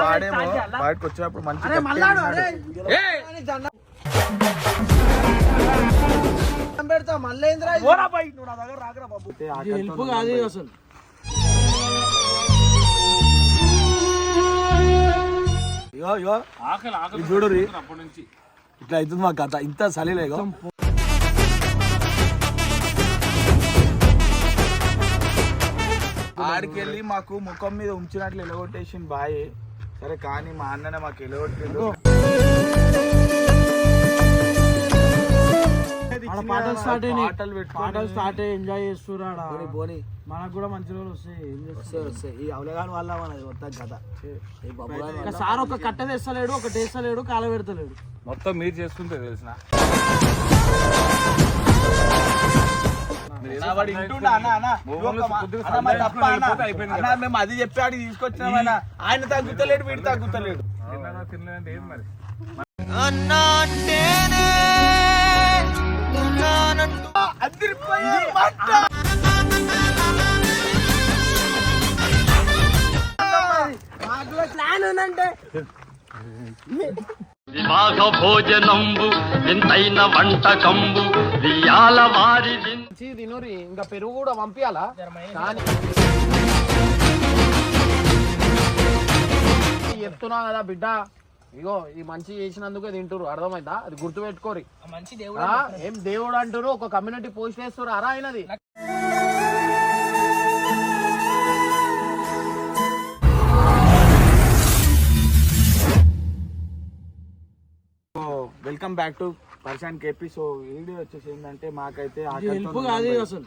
వాడేమో బయటకు వచ్చినప్పుడు మంచి పెడతా కాదు అసలు. ఇగో ఇగో. నుంచి. ఇట్లా అవుతుంది మా కథ. ఇంత సలీలేగో ఆడికెళ్ళి మాకు ముఖం మీద ఉంచినట్లు ఎలగొట్టేసిన బాయ్. సరే కానీ మా అన్ననే మాకు ఆడ పాటలు స్టార్ట్ అయినాయి. పాటలు పెట్టుకొని- పాటలు స్టార్ట్ అయ్యి ఎంజాయ్ చేస్తున్నారు ఆడ పోనీ. మనకు కూడా మంచి రోజులు వస్తాయి. వస్తాయి ఈ వల్ల మనది మొత్తం కథ. సార్ ఒక కట్ట తెస్తలేడు ఒక తెస్తలేడు కాల పెడతలేడు. మొత్తం మీరు చేస్తుంటే తెలిసిన. మేము అది చెప్పాడు తీసుకొచ్చినామన్న ఆయన తగ్గుతలేడు వీడు తగ్గుతలేడు. ప్లాన్ ఉందంటే. వివాహ భోజనంబు వింతైన వంటకంబు వియాల వారి తినూరి ఇంకా పెరుగు కూడా పంపించాలా కానీ చెప్తున్నా కదా బిడ్డ. ఇగో ఈ మంచి చేసినందుకే తింటారు అర్థమైందా? అది గుర్తు పెట్టుకోరి మంచి ఏం దేవుడు అంటారు ఒక కమ్యూనిటీ పోస్ట్ వేస్తారు అరా అయినది వెల్కమ్ బ్యాక్ టు పర్శాన్ కేపీ సో వీడియో వచ్చేసి ఏంటంటే మాకైతే ఆకలితో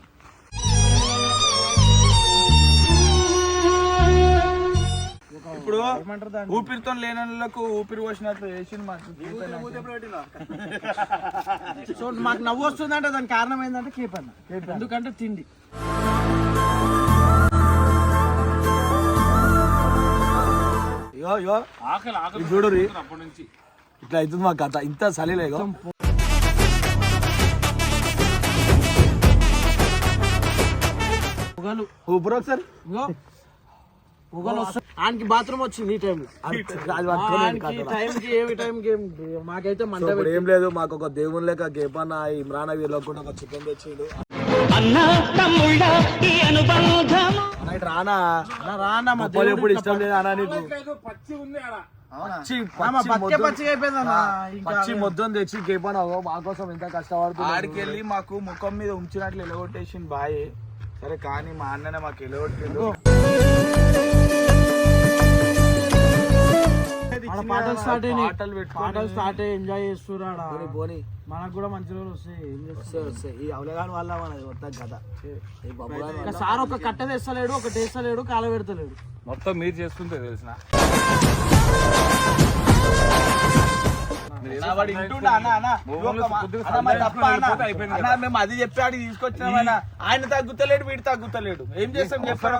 ఇప్పుడు ఊపిరితో లేని వాళ్ళకు ఊపిరి పోసినట్లు వేసింది మాకు సో మాకు నవ్వు వస్తుందంటే దానికి కారణం ఏంటంటే కేప్ అన్న. ఎందుకంటే తిండి. ఇగో ఇగో ఆకలి ఆకలి ఇది చూడుర్రి. అప్పటి నుంచి. ఇట్లా అవుతుంది మా కథ ఇంత సలీలేగో పొగలు. ఊపిరి ఒకసారి ఇగో పొగలు వస్తాయి ఆయనకి బాత్రూమ్ వచ్చింది ఈ టైంలో. ఆయనకి టైంకి ఏమి టైంకి ఏం మాకైతే మంట సో ఇప్పుడు ఏం లేదు మాకు ఒక దేవుని లెక్క గేపన్న ఇమ్రాన్ కూడా ఒక చికెన్ తెచ్చిండు. రానా? రానా మా పప్పులు ఎప్పుడు ఇష్టం లేదు అన్న నీకు. పచ్చి ఉంది పచ్చి మొత్తం తెచ్చి గేపన్న మా కోసం ఎంత కష్టపడుతుంది ఆడికెళ్ళి మాకు ముఖం మీద ఉంచినట్లు ఎలగొట్టేసిన బాయ్. సరే కానీ మా అన్ననే మాకు ఎలగొట్టిండు. ఆడ పాటలు స్టార్ట్ అయినాయి. పాటలు పాటలు స్టార్ట్ అయ్యి ఎంజాయ్ చేస్తున్నారు ఆడ. పోనీ మనకు కూడా మంచి రోజులు వస్తాయి. వస్తాయి ఈ అవలగాని వల్ల మనది మొత్తం కథ. ఈ బబ్బుగాని ఒక వల్ల సార్ ఒక కట్ట తెస్తలేడు ఒక తెస్తలేడు కాల పెడతలేడు. మొత్తం మీరు చేస్తుంటే తెలిసిన. మేము అది చెప్పాడు తీసుకొచ్చినామన్న ఆయన తగ్గుతలేడు వీడు తగ్గుతలేడు. ఏం చేస్తాం చెప్పారు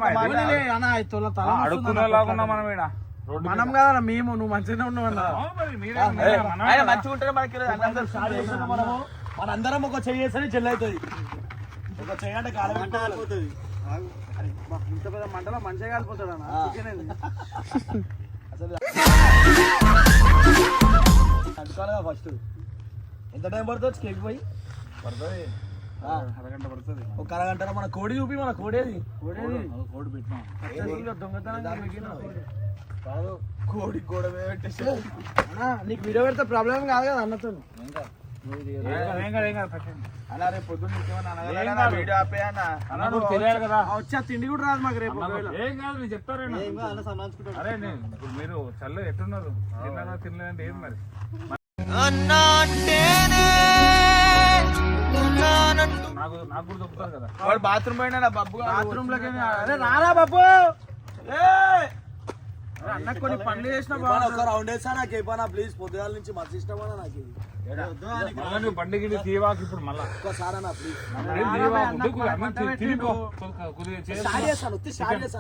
మనం ఈడ. రోడ్డు మనం కదా మేము నువ్వు మంచిగానే ఉన్నావు. మంచిగా ఉంటేనే మనకి మనందరం ఒక చెయ్యి వేస్తేనే చెల్లి అవుతుంది. ఒక చెయ్యి అంటే కాలం అయిపోతుంది ఇంత పెద్ద మంటలో మంచిగా కాలిపోతాడు అన్న. అందుకోవాలిగా ఫస్ట్ ఎంత టైం పడుతుంది కేక్ పోయి? పడుతుంది. అరగంట పడుతుంది. ఒక అరగంట మన కోడి చూపి మన కోడేది. కోడేది? కోడి. పెట్టినాం. మిగిలిన కోడి. కోడి నీకు వీడియో పెడితే ప్రాబ్లం కాదు కదా అన్నతో. ఏం ఏం ఏం. అలా రేపు పొద్దున్న ఏం. వీడియో వచ్చా తిండి కూడా రాదు మాకు రేపు. ఏం కాదు నేను చెప్తారేనా అరే నేను ఇప్పుడు మీరు చల్ల ఎట్టున్నారు? తిన్నారా తినలేదంటే ఏది మరి? నాకు నాకు కూడా చెప్తారు కదా. వాడు బాత్రూమ్ పోయినా బబ్బు బాత్రూమ్లోకి అరే రారా బాబు. అరే అన్న కొన్ని పనులు చేసిన ఒక రౌండ్ వేసా నాకు ఏపన్నా ప్లీజ్ పొద్దుగాల నుంచి మస్తు ఇష్టమన్నా నాకు ఇది. మళ్ళా నువ్వు బండికి తీవాకు ఇప్పుడు మళ్ళా. ఒక్కసారి అన్న ప్లీజ్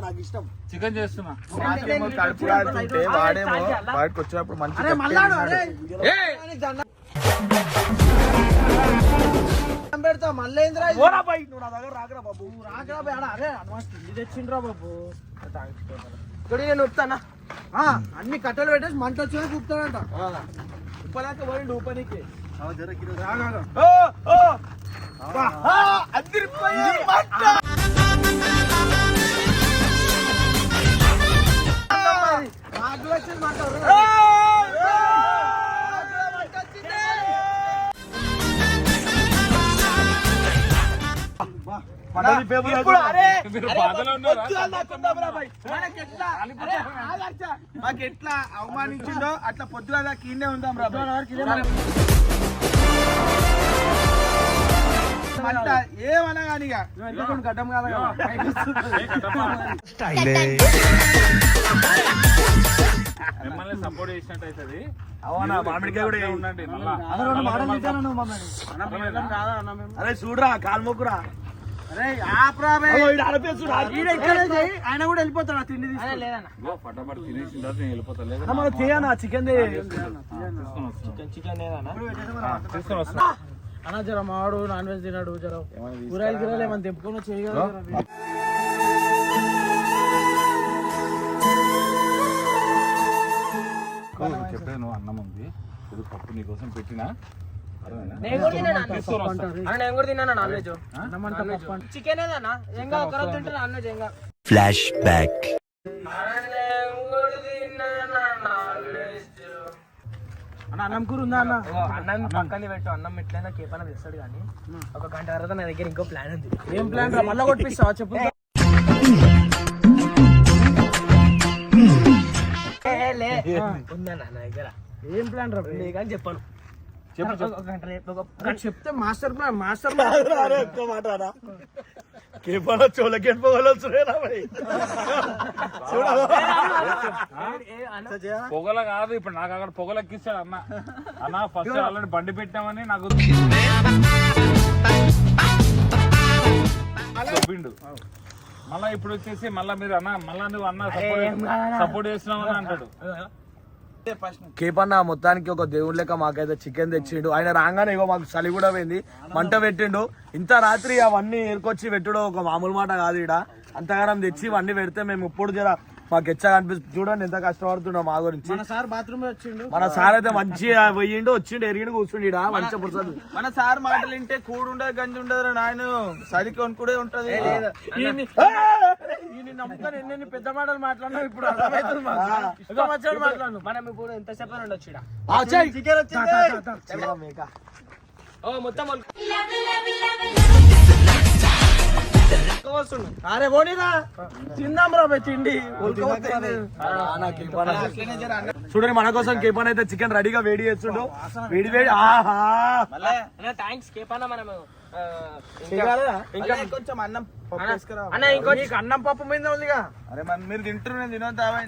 నాకు ఇష్టం. చికెన్ చేస్తున్నా. కడుపు వాడేమో వచ్చినప్పుడు మంచి పెడతా మల్లేంద్ర నువ్వు నా దగ్గర రాకరా బాబు. రాకరా అరే అడ్వాన్స్ తిండి తెచ్చిండ్రా బాబు. ఇక్కడ నేను వస్తానా అన్ని కట్టెలు పెట్టేసి మంట వచ్చినా చూపుతాడంట ఉప్పలాక పోయిండు ఇప్పుడు అరే ఆగచ్చా. మాకెట్లా అవమానించిండో అట్లా పొద్దుగా దాకా ఈయనే ఉందాం రా భయ్. మంట ఏమన్నా కానీ. గడ్డం కాదు ఏ కట్టప్ప. మిమ్మల్ని సపోర్ట్ చేసినట్టు అవుతుంది అవునా మామిడికాయ కూడా. ఉండండి మళ్ళా. అరే చూడరా కాలు మొక్కురా. ఆయన కూడా వెళ్ళిపోతాడు తిండి మనం చేయనా చికెన్ అన్న! జర మావాడు నాన్ వెజ్ తిన్నాడు జర. కూరగాయలు గిరాలు ఏమైనా తెంపుకొని చేయగలరా చెప్పే నువ్వు అన్నం ఉంది. ఇది పప్పు నీకోసం పెట్టినా. చికెన్ ఏదన్నా ఏం కాదు కరెక్ట్ తింటే నాన్ వెజ్. కాదు ఫ్లాష్ బ్యాక్ అన్న? అన్నం కూర ఉందా అన్న? అన్నం పక్కన పెట్టు. అన్నం ఎట్లయినా కేపన తెస్తాడు కానీ ఒక గంట తర్వాత నా దగ్గర ఇంకో ప్లాన్ ఉంది. ఏం ప్లాన్ రా? మళ్ళా కొట్టిస్తావా చెప్పు. ఉందన్న నా దగ్గర. ఏం ప్లాన్ రా? కానీ చెప్పాను. చెప్తే మాస్టర్ ప్లాన్ మాస్టర్ ప్లాన్ ఎక్కువ మాట కేపాలో పొగల కాదు ఇప్పుడు నాకు అక్కడ పొగలెక్కిస్తాడు అన్న. అన్న ఫస్ట్ ఆల్రెడీ బండి పెట్టామని నాకు చెప్పిండు. మళ్ళా ఇప్పుడు వచ్చేసి మళ్ళా మీరు అన్న మళ్ళా నువ్వు అన్న సపోర్ట్ సపోర్ట్ చేస్తున్నావు అని అంటాడు. కేపన్న మొత్తానికి ఒక దేవుడి లెక్క మాకైతే చికెన్ తెచ్చిండు. ఆయన రాగానే ఇగో మాకు చలి కూడా పోయింది. మంట పెట్టిండు. ఇంత రాత్రి అవన్నీ ఏరుకొచ్చి పెట్టుడు ఒక మామూలు మాట కాదు ఇడ అంతగానం తెచ్చి ఇవన్నీ పెడితే మేము ఇప్పుడు జర మాకు ఎచ్చగా అనిపిస్తుంది. చూడండి ఎంత కష్టపడుతున్నాం మా గురించి. మన సార్ బాత్రూమ్ వచ్చిండు. మన సార్ అయితే మంచిగా పోయిండు వచ్చిండు ఎరిగిండు కూర్చుండి మంచిగా పుడుతుంది మన సార్ మాటలు వింటే కూడు ఉండదు గంజి ఉండదు నాయన. సరికి కొనుక్కుడే ఉంటది. ఎన్నెన్ని పెద్ద మాటలు మాట్లాడినావు ఇప్పుడు అర్థమవుతుంది మాకు. ఇష్టం వచ్చినట్టు మాట్లాడు మనం ఇప్పుడు ఎంతసేపు ఉండొచ్చు ఈడ. ఓ మొత్తం అరే పోనీరా. తిందాం రా పోయి తిండి. చూడండి మన కోసం కేపన్ అయితే చికెన్ రెడీగా వేడి చేస్తుండు. వేడి వేడి. ఆహా. అన్న థ్యాంక్స్ కేపన్న మనము. కొంచెం అన్నం పప్పు వేసుకురా అన్న ఇంకో నీకు అన్నం పప్పు మీద ఉందిగా. అరే మన మీరు తింటారు నేను తినొద్దామా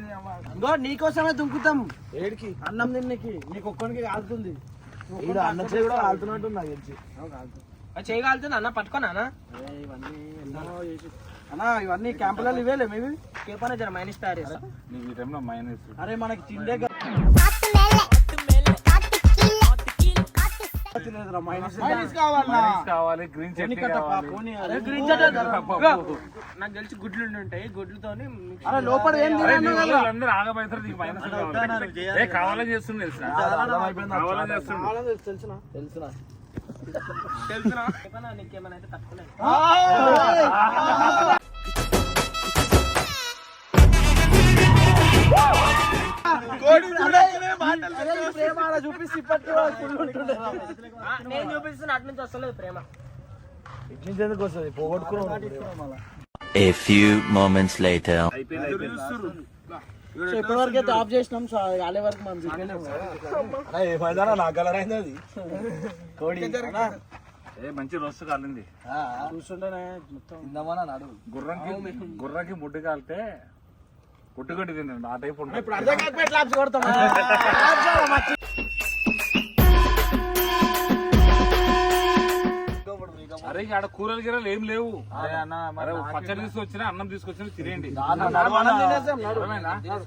ఇంకో నీకోసమే దుంకుతాం. ఏడికి? అన్నం తిన్నకి. నీకు ఒక్కడికి కాలుతుంది. అన్న చేయి కూడా కాలుతున్నట్టు నాకు తెలిసి. చేయగలుగుతుంది అన్న పట్టుకోనా అన్న? ఇవన్నీ అన్నా ఇవన్నీ క్యాంపులలో ఇవేలే మేవి కేపన్న జర మైనస్ తయారు చేస్తా. నీకు ఈ టైంలో మైనస్. అరే మనకి తిండే కావాలా కావాలి గ్రీన్ చట్నీ కావాలి గ్రీన్ చట్నీ నాకు తెలిసి గుడ్లు ఉండి ఉంటాయి గుడ్లతోని లోపల అందరూ ఆగమవుతారు నీకు మైనస్ కావాలి ఏ కావాలని చేస్తుంది తెలుసా కావాలని చేస్తుంది తెలిసిన తెలిసిన తెలుసునా కేపన్న నీకేమైనా అయితే తట్టుకోలేదు చూపిస్తే ఇప్పటికీ ఫుల్ ఉంటుండే ఆ, నేను చూపిస్తున్నా అటు నుంచి వస్తలేదు ప్రేమ. ఇట్ల నుంచి ఎందుకు వస్తుంది? పోగొట్టుకున్నాం A few moments later. So ఇప్పటి వరకు అయితే ఆఫ్ చేసినాం సో అది కాలే వరకు మనం చికెన్ ఏమైందా నా. కలర్ అయింది కోడి. ఏ మంచి రోస్ట్ కాలింది. చూస్తుంటేనే గుర్రంకి గుర్రకి ముడ్డు కాలితే పుట్టుగడ్డి తినండి ఆ టైప్ ఉంటుంది ఇప్పుడు అర్థం కాకపోతే అరే ఇంకా ఆడ కూరలు గిరలు ఏం లేవు. అరే పచ్చడి తీసుకొచ్చినా అన్నం తీసుకొచ్చినా తినేయండి?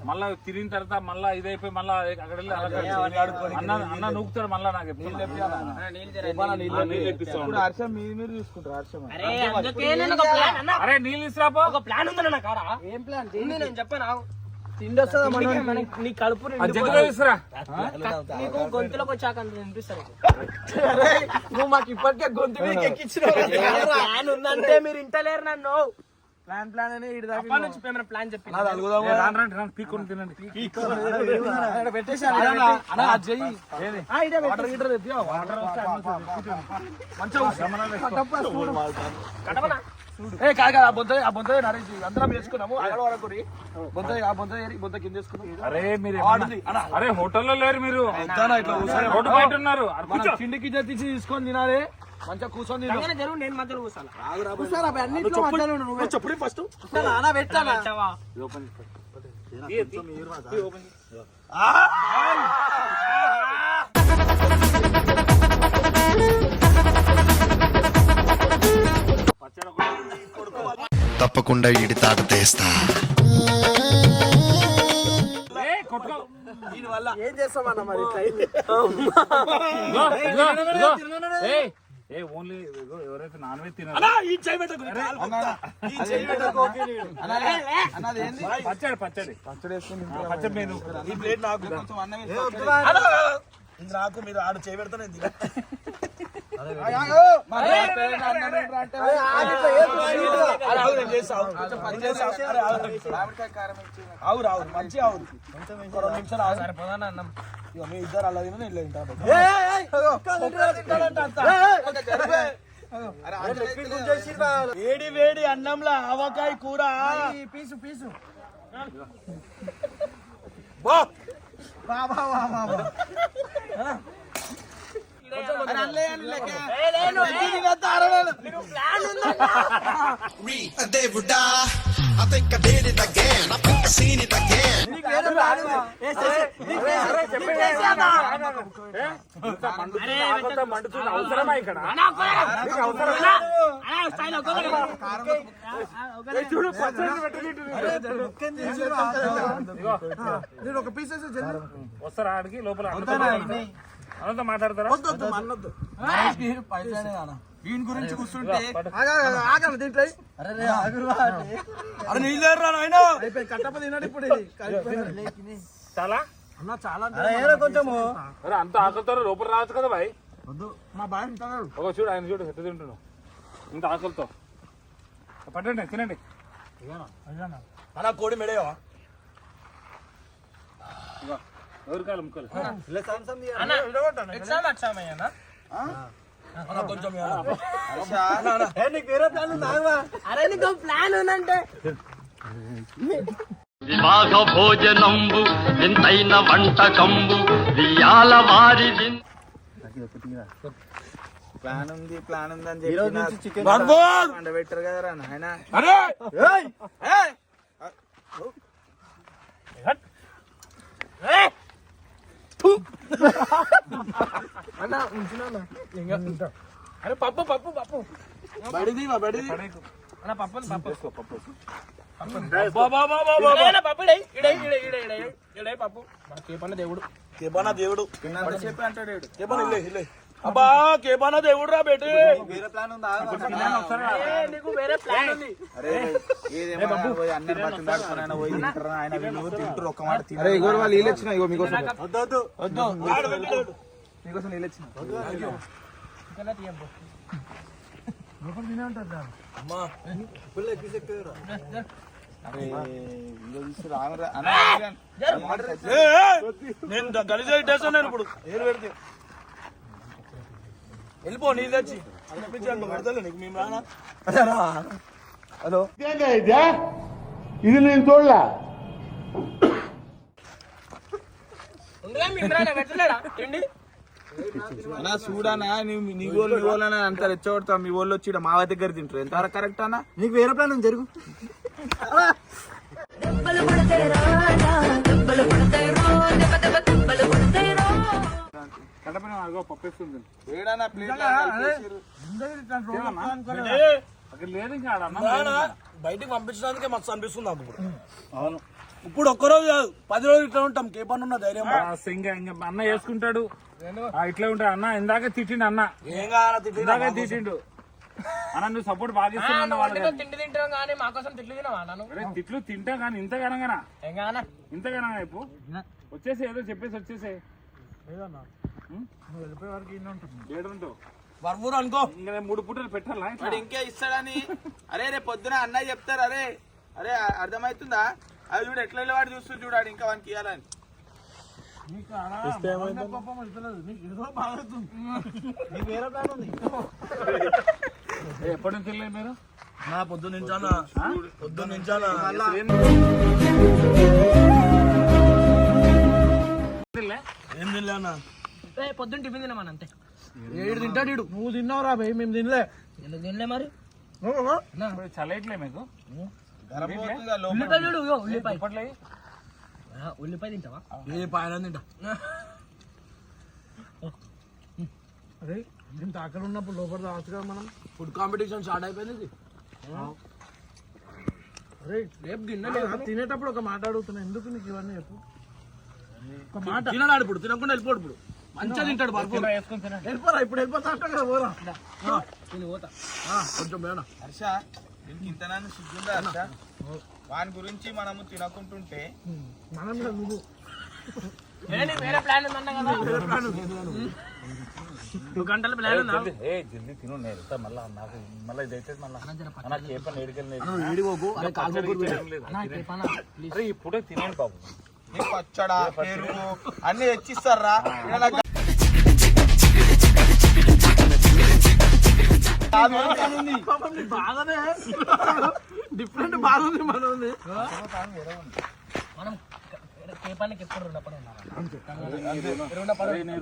మళ్ళా తిరిగిన తర్వాత మళ్ళా ఇదైపోయి మళ్ళా అక్కడ వెళ్ళి అన్న అన్న నూకుతాడు మళ్ళా నాకు అరే నీళ్ళు ఇస్తాపో ఒక ప్లాన్ ఉంది ఏం ప్లాన్ ఉంది నేను చెప్పాను నీ కడుపు నీకు గొంతులోకి వచ్చాక అంత వినిపిస్తారు నువ్వు మాకు ఇప్పటికే గొంతు మీద ఎక్కించిన ప్లాన్ ఉందంటే మీరు ఇంటలేరు నన్ను. ప్లాన్ ప్లాన్ అని ఇటు దాకా నుంచి ఏమైనా ప్లాన్ చెప్పి నాది అలుగుదాం రాను రాను పీక్కొని తినండి. వాటర్ హీటర్ తెప్పియా వాటర్ ఏ కాదు కాదు ఆ బొంత ఆ బొంత నరేష్ అందరం వేసుకున్నాము అక్కడ వరకు బొంత ఆ బొంత ఏరి, బొంత కింద వేసుకున్నాం అరే మీరు ఆడుంది. అరే హోటల్లో లేరు మీరు. రోడ్డు బయట ఉన్నారు. అరే మనం కూర్చో. కిందికి తెచ్చి తీసుకొని తినాలి. మంచిగా కూర్చొని జరుగు నేను మధ్యలో కూర్చోాలి చెప్పు ఫస్ట్. ఇది ఓపెన్ ఓపెన్ తప్పకుండా ఈడి తాట తీస్తా. ఏ, ఓన్లీ ఎవరైతే నాన్ వెజ్ ఏంది? పచ్చడి పచ్చడి. పచ్చడి వేసుకుని ఆ, పచ్చడి మీద ఈ ప్లేట్ నాకు కొంచెం అన్నం వేసి ఇది నాకు మీరు ఆడు చేయి పెడితే నేను ఆగు రావు మంచిగా ఆగు ఇంకో రెండు నిమిషాలు అన్నం? ఇగో మీ ఇద్దరు అలా తిన అయితే వేడి వేడి అన్నంలో ఆవకాయ కూర. Piece piece. బా. అని లెక్క దేవుడా I think I did it again. I మండుతుంది అవసరమా ఇక్కడ చూడు ఒక పీసెస్ వస్తారా ఆడికి లోపల అనంతా మాట్లాడతారా? వీని గురించి కూర్చుంటే ఆగండి దీంట్లో. అరే నీళ్ళు లేరురా నాయనా. అయిపోయి కట్టప తిన్నాడు ఇప్పుడు ఇది. చాలా? అన్న చాలా కొంచెము. అరే అంత ఆకలితో లోపల రావచ్చు కదా బాయ్? మా బాయ్ ఒక చూడు ఆయన చూడు ఎట్ట తింటున్నావు ఇంత ఆకలితో. పట్టండి తినండి. అన్న కోడి ఎవరికాయలు ముక్కలు? ఎగ్జామ్ వచ్చామయ్యా అన్న కొంచెం ఇవ్వనా? నీకు వేరే ప్లాన్ ఉందా? అరే నీకు ప్లాన్ ఉందంటే. వివాహ భోజనంబు వింతైన వంటకంబు వియాల వారి ప్లాన్ ఉంది ప్లాన్ ఉంది అని చెప్పి చికెన్ భగవాన్! పెట్టారు కదరా నాయన. అరే! అన్న ఉంచున్నా అరే పప్పు పప్పు పప్పు. బడిది బడిది. అన్న పప్పు. పప్పు. పప్పు. ఇడే ఇడే ఇడే ఇడే ఇడే ఇడే పప్పు. కేపన్న దేవుడు. కేబానా దేవుడు. చెప్పి అంటాడు. కేబానా ఇల్లే ఇల్లే. అబ్బా కేబానా దేవుడు రా బేటే వేరే ప్లాన్ ఉందా ఏ, నీకు వేరే ప్లాన్ ఉంది అరే ఏదేమో పోయి అన్నం పట్టిన దాడుకొని ఆయన పోయి తింటారు ఆయన వీళ్ళు తింటారు ఒక్క మాట అరే ఇగో వాళ్ళు నీళ్ళు వచ్చిన ఇగో మీకోసం వద్దు వద్దు మీకోసం నీళ్ళు వచ్చిన ఇంకా తీయబ్బు అరే ఇగో తీసి రామరా అన్న ఏ, ఏ, నేను గలీజ్ నేను ఇప్పుడు ఏరు పెడితే వెళ్ళిపో నీళ్ళు తెచ్చి. అనిపించి అనుకో పెడతాలే నీకు మేము రానా హలో. ఇంద్రాయణ పెట్టలేడా తిండి అన్నా చూడనా నీ వాళ్ళు అంత రెచ్చగొడతావు మీ వాళ్ళు వచ్చి మా దగ్గర తింటారు. ఎంతవరకు కరెక్ట్ అన్న? నీకు వేరే ప్లాన్ జరుగు. ఏడన్నా ప్లేట్ అక్కడ లేదు ఇంకా. బయటికి పంపించడానికే మస్తు అనిపిస్తుంది నాకు ఇప్పుడు. అవును. ఇప్పుడు ఒక్కరోజు కాదు పది రోజులు ఇట్లా ఉంటాం కేపన్ ఉన్న ధైర్యం ఇంకా ఇంకా అన్న వేసుకుంటాడు ఇట్లే ఉంటాడు. అన్న ఇందాక తిట్టిండు అన్న. ఏం కావాలా ఇందాక తిట్టిండు. అన్న నువ్వు సపోర్ట్ బాగా ఇస్తున్నావు వాళ్ళకి తిండి తింటాం కానీ మా కోసం తిట్లు తినవా తిట్లు తింటా కానీ ఇంత గనంగానా ఇంత గనంగా అయిపో. వచ్చేసి ఏదో చెప్పేసి వచ్చేసే ఏడుంటావు? వర్మూరు అనుకో. ఇంకా నేను మూడు పూటలు పెట్టాలా? వాడు ఇంకే ఇస్తాడని. అరే రేపు పొద్దున అన్నయ్య చెప్తారు అరే అరే అర్థమవుతుందా? అది చూడు ఎట్లా వాడు చూస్తూ చూడాడు ఇంకా వానికి ఇవ్వాలని ఎప్పటి నుంచి వెళ్ళారు మీరు? నా పొద్దు నుంచానా పొద్దు నుంచానా? ఏం తినలేనా పొద్దున్న టిఫిన్ తినమని అంతే. ఏడు తింటాడు ఈడు. నువ్వు తిన్నావురా భయ్ మేము తినలే. ఎందుకు తినలే మరి? చల్లట్లే మీకు. ఉల్లిపాయ చూడు ఉల్లిపాయ ఉల్లిపాయ తింటావా? ఏ పాయన తింటా. అరే ఇంత ఆకలి ఉన్నప్పుడు లోపల రావచ్చు కదా మనం. ఫుడ్ కాంపిటీషన్ స్టార్ట్ అయిపోయింది. అరే రేపు తినలేదు తినేటప్పుడు ఒక మాట అడుగుతున్నా. ఎందుకు నీకు ఇవన్నీ చెప్పు? ఒక మాట. తినడాడు ఇప్పుడు తినకుండా వెళ్ళిపోడు ఇప్పుడు. మంచిగా తింటాడు వెళ్ళిపోరా ఇప్పుడు వెళ్ళిపోతా పోరా. నేను పోతా. కొంచెం హర్ష దీనికి ఇంతనాన్ని సిగ్గుందా హర్ష? వాని గురించి మనము తినకుంటుంటే. మనం కూడా నువ్వు. వేరే వేరే ప్లాన్ ఉందన్నా కదా? రెండు గంటల ప్లాన్ ఉందా? ఏ జల్దీ తిను నేను వెళ్తా మళ్ళా. నాకు మళ్ళీ ఇదైతే నాకు ఏ పని ఇప్పుడే బాబు. పచ్చడా పెరుగు అన్ని తెచ్చిస్తారా? బాగానే డిఫరెంట్ బాగుంది మనం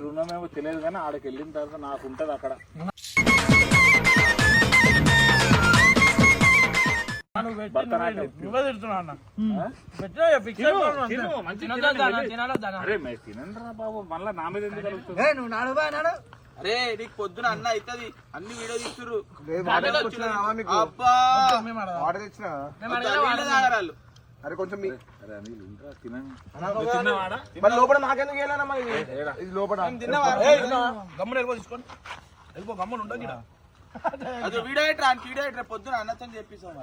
రుణమేమో తెలియదు కానీ ఆడకి వెళ్ళిన తర్వాత నాకు ఉంటది అక్కడ. నువ్వే తిడుతున్నా అన్న. పెట్టినా ఫిక్స్ అరే మే తినండి. రా బాబు మళ్ళా నా మీద ఎందుకు కలుగుతుంది అరే నీకు పొద్దున అన్న అవుతుంది అన్ని వీడియో. అరే కొంచెం లోపల వెళ్ళానా మరి? ఇది లోపల? గమ్మున వెళ్ళిపో తీసుకోండి వెళ్ళిపో గమ్మున ఉండదు ఇక్కడ అది వీడియో ఎట్రా? వీడియో ఎట్రా? పొద్దున అన్నతో చెప్పిస్తాం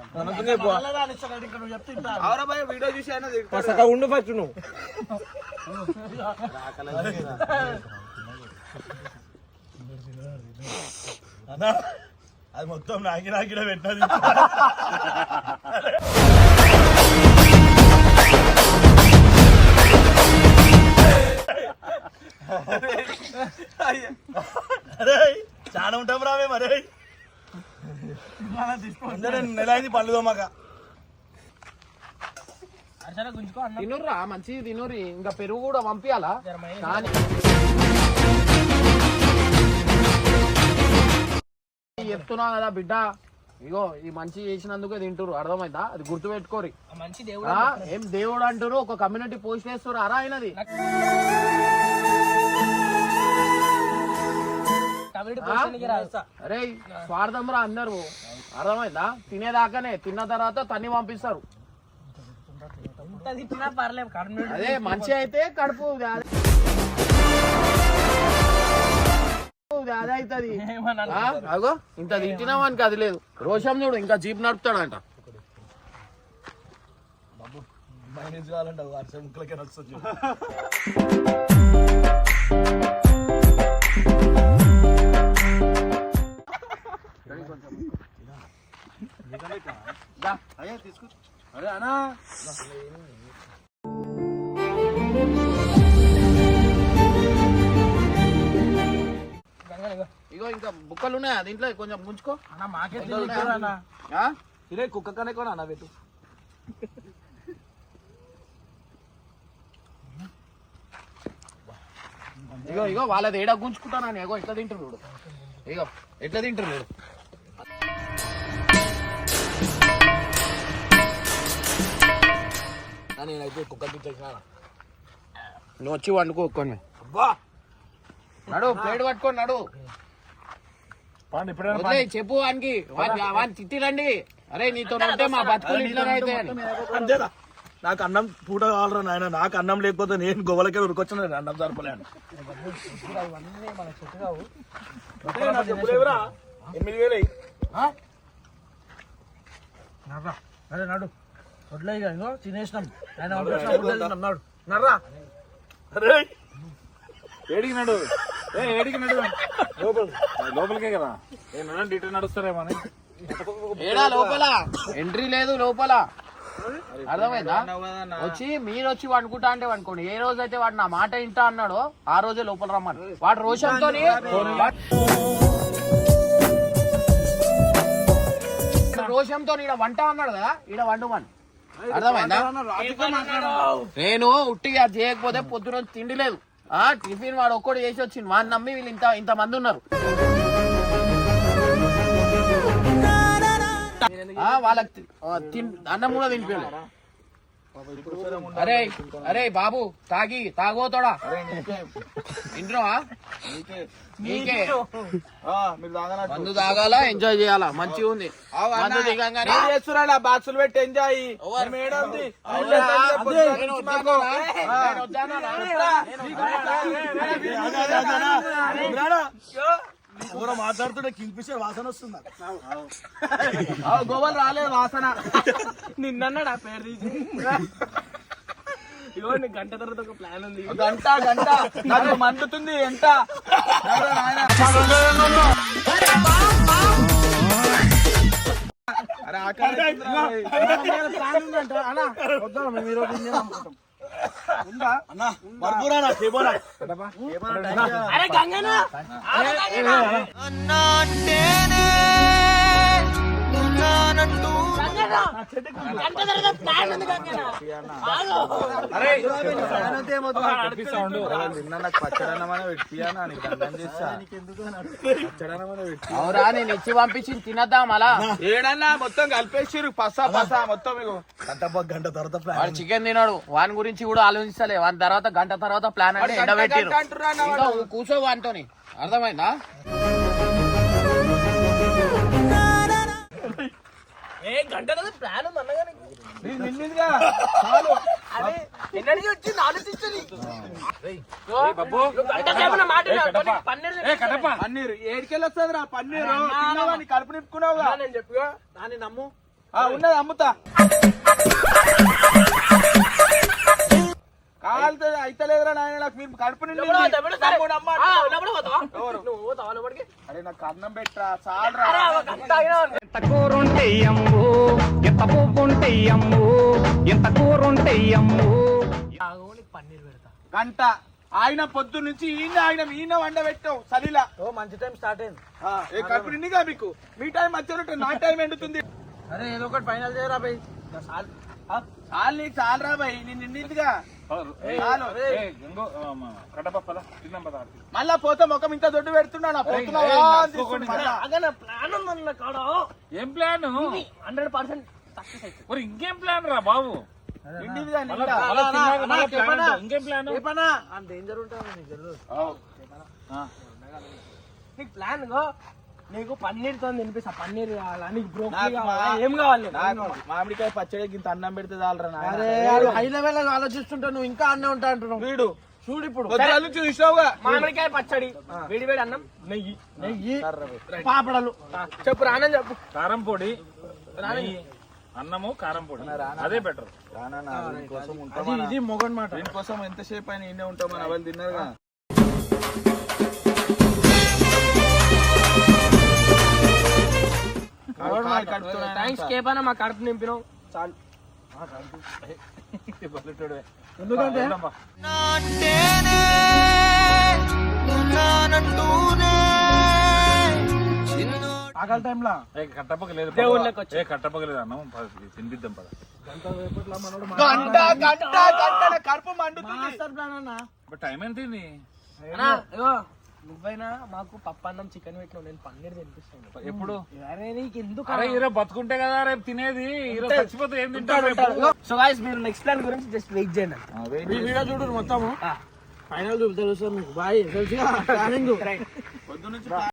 అవరా భయ వీడియో చూసి అయినా. ఉండు ఫస్ట్ నువ్వు. అన్నా అది మొత్తం నాకి నాకిడ పెట్టినది. నెల అయింది పళ్ళు తోమాక. తినుర్రా తినుర్రి. ఇంకా పెరుగు కూడా పంపించాలా కానీ చెప్తున్నా కదా బిడ్డ? ఇగో ఈ మంచి చేసినందుకే తింటురు అర్థమైందా? అది గుర్తు పెట్టుకోరి ఆ మంచి దేవుడు ఆ, ఏం దేవుడు అంటారు ఒక కమ్యూనిటీ పోస్ట్ వేస్తారు అరా అయినది అరే స్వార్థం రా అందరు. అర్థమైందా? తినేదాకానే. తిన్న తర్వాత తన్ని పంపిస్తారు. అదే మంచి అయితే కడుపు అదే. అదే అవుతుంది ఏమన్నా అగో ఇంత తింటున్నావానికి అది లేదు. రోషం చూడు ఇంకా జీప్ నడుపుతాడంట. మైనస్ కావాలంటే వాట్సాప్ ముక్కలకే అరే అనా ఇగో ఇంకా బుక్కలు ఉన్నాయా? దీంట్లో కొంచెం ముంచుకో. అన్న మాకే? ఇదే కుక్క కనే కూడా అన్న పెట్టు. ఇగో ఇగో వాళ్ళది ఏడా గుంజుకుంటానని ఇగో ఎట్లా తింటారు ఇగో ఎట్లా తింటారు చూడు నేనైతే కుక్క తిట్టేసిన నువ్వు వచ్చి వండుకో కొన్ని అబ్బా నడు ప్లేట్ పట్టుకొని నడు వదిలే చెప్పు వానికి వాని వాని తిట్టిరండి అరే నీతో ఉంటే మా బతుకులు ఇట్లా అయితే అని అంతేరా నాకు అన్నం పూట కావాలరా నాయన నాకు అన్నం లేకపోతే నేను గొవ్వలకే ఉరికొచ్చిన నేను అన్నం సరిపోలేను ఏ, నా చెప్పులేవురా? ఎనిమిది వేలు అయ్యి. నడు వడ్లే ఇక తినేసినాం. ఆయన నర్రా ఏడికి నడు ఏ ఏడికి నడు లోపలికే కదా. ఇటు ఏడా లోపల? ఎంట్రీ లేదు లోపల. అర్థమైందా? వచ్చి మీరు వచ్చి వండుకుంటా అంటే వండుకోండి. ఏ రోజు అయితే వాడు నా మాట ఇంటా అన్నాడో ఆ రోజే లోపల రమ్మని. వాడు రోషంతో రోషంతో ఈడ వంట అన్నాడు కదా ఈడ వండుమని. అర్థమైందా? నేను ఉట్టిగా చేయకపోతే పొద్దున తిండి లేదు. ఆ టిఫిన్ వాడు ఒక్కడు చేసి వచ్చింది వాడిని నమ్మి వీళ్ళు ఇంత ఇంత మంది ఉన్నారు. ఆ, వాళ్ళకి అన్నం కూడా తినిపించలేదు అరే అరే బాబు తాగి తాగోతోడా ఇంట్లో మందు తాగాల ఎంజాయ్ చేయాలా? మంచిగా ఉంది. మందు దిగంగానే. చేస్తున్నా బాక్సులు పెట్టి ఎంజాయ్? ఎవరో? మాట్లాడుతుంటే కింగ్ ఫిషర్ వాసన వస్తుంది? గోవల్ రాలేదు వాసన. ఆ పేరు తీసి. నీకు గంట తర్వాత ఒక ప్లాన్ ఉంది. గంట గంట. నాకు మండుతుంది ఎంట అరే ఉందంట. అన్నా వద్దాం మేము ఈ రోజు ఇంజన్ అమ్ముకుంటాం అన్న మర్పురా నా కేబోనా అరే గంగనా గంట తర్వాత ప్లాన్ ఉంది గంగనా నిన్న నాకు పచ్చడన్నమని పెట్టియానా నీకు దండం చేస్తా. పచ్చడన్నమని పెట్టి అవురా నేను ఇచ్చి పంపించి తినద్దాం అలా. ఏడన్నా మొత్తం కలిపేసిరు పసా పసా మొత్తం మీకు గంట తర్వాత ప్లాన్ వాడు చికెన్ తినాడు. వాని గురించి కూడా ఆలోచించలే. వాని తర్వాత గంట తర్వాత ప్లాన్ అంటే గంట ఎండబెట్టిరు గంట అంటుర్రా అన్న ఇంకా కూర్చో వానితోని. అర్థమైందా? గంట ప్లాన్ ఉంది అన్నగా ఎన్నడికి వచ్చింది ఆలోచించని పన్నీర్ ఏ కడప పన్నీరు. ఏడికెళ్ళి వస్తుంది రా పన్నీరు కడుపు నింపుకున్నావుగా? నేను చెప్పుగా. దాన్ని నమ్ము. ఆ, ఉన్నది అమ్ముతా. కాలుతుంది అయితలేదురా నాయన నాకు మీరు కడుపు నిండి? అరే నాకు అన్నం పెట్టరా చాలరా. అరే, ఒక గంట ఆగినా అనుకో. ఎంత కూరుంటే అమ్ము ఎంత పువ్వుంటే అమ్ము ఎంత కూరుంటే అమ్ము. పన్నీర్ పెడతా. గంట. ఆయన పొద్దు నుంచి ఈయన ఆయన ఈయన వండ పెట్టావు సలీలా. ఓ మంచి టైం స్టార్ట్ అయింది. ఆ, ఏ కడుపు నిండిగా మీకు? మీ టైం మధ్య నా టైం ఎండుతుంది. అరే ఏదో ఒకటి ఫైనల్ చేయరా బై? చాలు నీకు చాలరా భయ్ నేను చాలు మ, మళ్ళా పోతే ముఖం ఇంత దొడ్డు పెడుతున్నా నా పోతున్నావా ఏయ్, అని నడుచుకోకండి. తీసుకుని మళ్ళా. అగన ప్లాన్ ఉందన్న కాడ? ఏం ప్లాన్? హండ్రెడ్ పర్సెంట్ సక్సెస్ ఇంకేం ప్లాన్ రా బాబు? ప్లాన్ చెప్పనా? అంటావు. ఇంకేం ప్లాన్? అంత డేంజర్ నీకు? నీకు పన్నీర్తో తినిపిస్తా. పన్నీర్ కావాలా? నీకు బ్రోకలీ కావాలా? ఏం కావాలి? నాకు మామిడికాయ పచ్చడి ఇంత అన్నం పెడితే చాలరా. అరే హై లెవెల్ ఆలోచిస్తుంటే నువ్వు ఇంకా అన్నే ఉంటా అంటున్నావు వీడు. చూడు ఇప్పుడు. మామిడికాయ పచ్చడి. వేడి వేడి అన్నం. నెయ్యి. నెయ్యి. పాపడలు. చెప్పు రానని చెప్పు. కారం పొడి అన్నము కారం పొడి. అదే బెటర్. రానా ఇది మొగన్ మాట. దీనికోసం ఎంతసేపు అయినా ఇన్నే ఉంటామని అవన్నీ తిన్నారుగా. కాలు- కడుపుతున్నాయన థ్యాంక్స్ కేపైనా మా కడుపు నింపినావు. చాలు. ఎందుకంటే? ఆకలి టైంలో అన్నం తినిపిద్దాం పద. గంట గంట గంట కడుపు మండుతుంది. టైం ఎంత నువ్వైనా మాకు పప్పు అన్నం చికెన్ పెట్టినావు నేను పన్నీర్ తినిపిస్తాను. ఎప్పుడు? అరే నీకు ఎందుకు అరే ఈరోజు బతుకుంటే కదా రేపు తినేది. ఈరోజు చచ్చిపోతే ఏం తింటారు రేపు? సో గాయస్ మీరు నెక్స్ట్ ప్లాన్ గురించి జస్ట్ వెయిట్ చేయండి ఈ వీడియో చూడు మొత్తము. ఫైనల్ చూపు తెలుస్తుంది మీకు. బాయ్ నుంచి